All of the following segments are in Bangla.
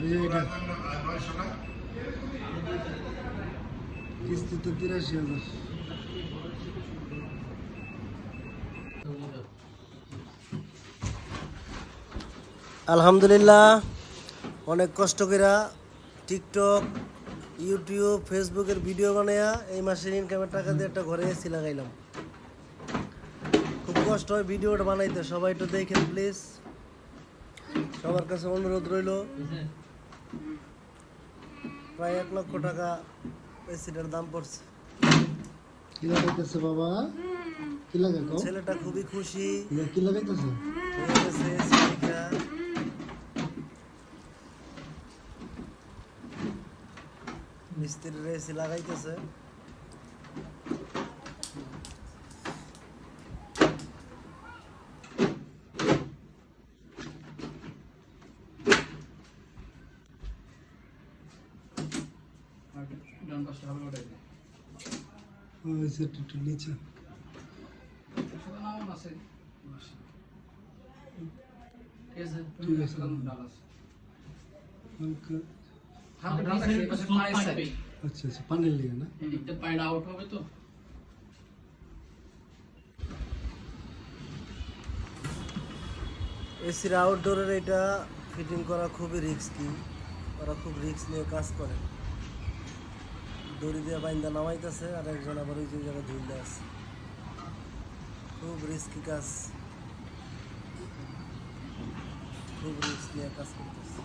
আলহামদুলিল্লাহ, অনেক কষ্ট করে টিকটক, ইউটিউব, ফেসবুকের ভিডিও বানায়া এই মাসের ইনকামের টাকা দিয়ে একটা ঘরে এসি লাগাইলাম। খুব কষ্ট হয় ভিডিওটা বানাইতে, সবাই একটু দেখেন প্লিজ সবার কাছে অনুরোধ রইল প্রায় এক লক্ষ টাকা এসিটার দাম পড়ছে। কি লাগাইতেছে বাবা? কি লাগাইতো ছেলেটা খুবই খুশি। কি লাগাইতেছে? হয়ে গেছে এসিটা মিস্ত্রির এসি লাগাইতেছে ওই সেট একটু নিচে ঠিক আছে হালকা আচ্ছা আচ্ছা পানির লিগে না আউট হবে তো এসির আউটডোরের এটা ফিটিং করা খুবই রিস্কি ওরা খুব রিস্ক নিয়ে কাজ করে দড়ি দিয়ে বাইন্দা নামাইতেছে, আর একজন আবার ওই যে জায়গায় ঝুলতে আছে। খুব রিস্কি কাজ। খুব রিস্ক নিয়ে কাজ করতেছে।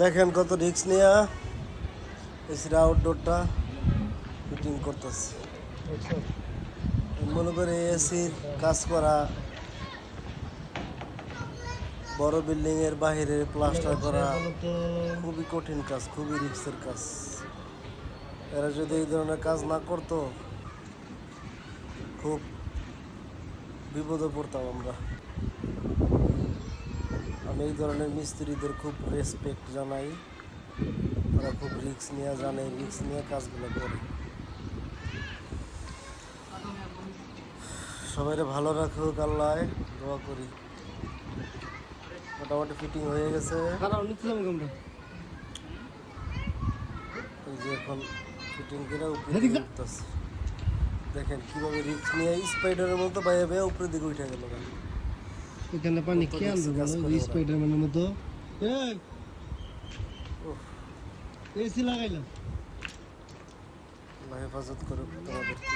দেখেন কত রিক্স নিয়ে। এসির আউটডোরটা ফিটিং করতেছে। মনে করে এসির কাজ করা বড় বিল্ডিং এর বাহিরে প্লাস্টার করা খুবই কঠিন কাজ, খুবই রিস্কের কাজ। এরা যদি এই ধরনের কাজ না করতো, খুব বিপদে পড়তাম আমরা। আমি এই ধরনের মিস্ত্রিদের খুব রেসপেক্ট জানাই। ওরা খুব রিক্স নিয়ে জানে রিক্স নিয়ে কাজগুলো করে। সবাইরে ভালো রাখুক আল্লাহ দোয়া করি। মোটামুটি ফিটিং হয়ে গেছে। এই যে এখন ফিটিং করে উপরে দেখেন কীভাবে রিক্স নিয়ে স্পাইডারের মতো বাইরে বাইরে উপরের দিকে উঠে গেল। এখানে পানি কে আনবে বলো স্পাইডারম্যানের মতো। এসি লাগাইলাম। হেফাজত করুক তোমাদেরকে